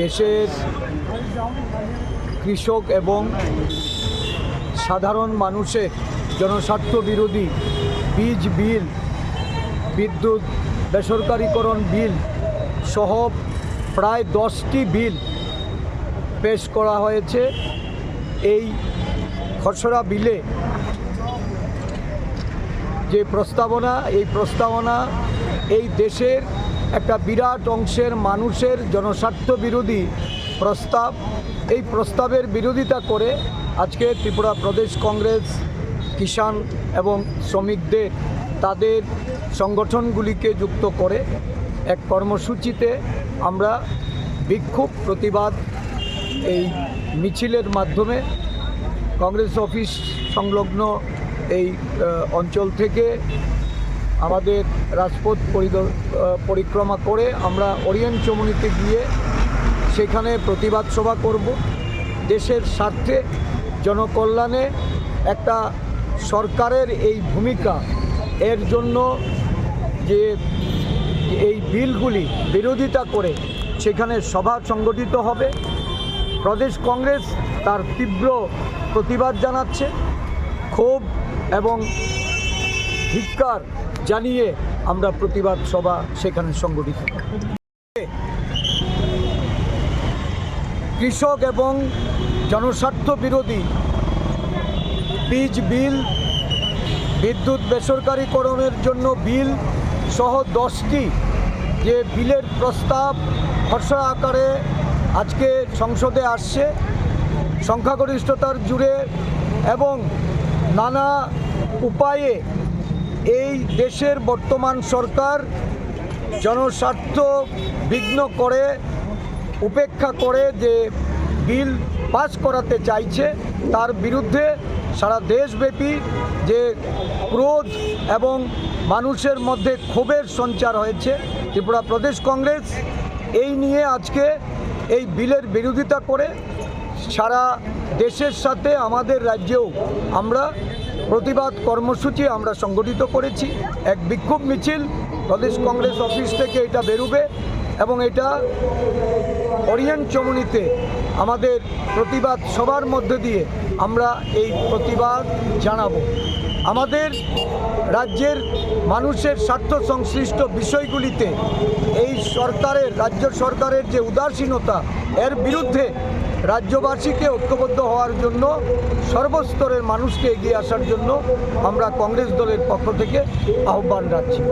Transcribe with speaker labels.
Speaker 1: দেশের কৃষক এবং সাধারণ মানুষের জনস্বার্থ বিরোধী বীজ, বিল, বিদ্যুৎ, বেসরকারীকরণ বিল সহ প্রায় দশটি বিল পেশ করা হয়েছে। এই খসড়া বিলে যে প্রস্তাবনা, এই প্রস্তাবনা এই দেশের একটা বিরাট অংশের মানুষের জনস্বার্থ বিরোধী প্রস্তাব। এই প্রস্তাবের বিরোধিতা করে আজকে ত্রিপুরা প্রদেশ কংগ্রেস, কিষাণ এবং শ্রমিকদের তাদের সংগঠনগুলিকে যুক্ত করে এক কর্মসূচিতে আমরা বিক্ষোভ প্রতিবাদ এই মিছিলের মাধ্যমে কংগ্রেস অফিস সংলগ্ন এই অঞ্চল থেকে আমাদের রাজপথ পরিক্রমা করে আমরা ওরিয়েন্ট চমুনিতে গিয়ে সেখানে প্রতিবাদ সভা করব। দেশের স্বার্থে, জনকল্যাণে একটা সরকারের এই ভূমিকা, এর জন্য যে এই বিলগুলি বিরোধিতা করে সেখানে সভা সংগঠিত হবে। প্রদেশ কংগ্রেস তার তীব্র প্রতিবাদ জানাচ্ছে। ক্ষোভ এবং ধিক্কার জানিয়ে আমরা প্রতিবাদ সভা সেখানে সংগঠিত কৃষক এবং জনস্বার্থ বিরোধী বীজ বিল, বিদ্যুৎ বেসরকারীকরণের জন্য বিল সহ দশটি যে বিলের প্রস্তাব খসড়া আকারে আজকে সংসদে আসছে, সংখ্যাগরিষ্ঠতার জুড়ে এবং নানা উপায়ে এই দেশের বর্তমান সরকার জনস্বার্থ বিঘ্ন করে, উপেক্ষা করে যে বিল পাস করাতে চাইছে, তার বিরুদ্ধে সারা দেশব্যাপী যে ক্রোধ এবং মানুষের মধ্যে ক্ষোভের সঞ্চার হয়েছে, ত্রিপুরা প্রদেশ কংগ্রেস এই নিয়ে আজকে এই বিলের বিরোধিতা করে সারা দেশের সাথে আমাদের রাজ্যেও আমরা প্রতিবাদ কর্মসূচি আমরা সংগঠিত করেছি। এক বিক্ষোভ মিছিল প্রদেশ কংগ্রেস অফিস থেকে এটা বেরোবে এবং এটা ওরিয়েন্ট চমুনিতে আমাদের প্রতিবাদ সবার মধ্যে দিয়ে আমরা এই প্রতিবাদ জানাব। আমাদের রাজ্যের মানুষের স্বার্থ সংশ্লিষ্ট বিষয়গুলিতে এই সরকারের, রাজ্য সরকারের যে উদাসীনতা, এর বিরুদ্ধে রাজ্যবাসীকে ঐক্যবদ্ধ হওয়ার জন্য, সর্বস্তরের মানুষকে এগিয়ে আসার জন্য আমরা কংগ্রেস দলের পক্ষ থেকে আহ্বান রাখছি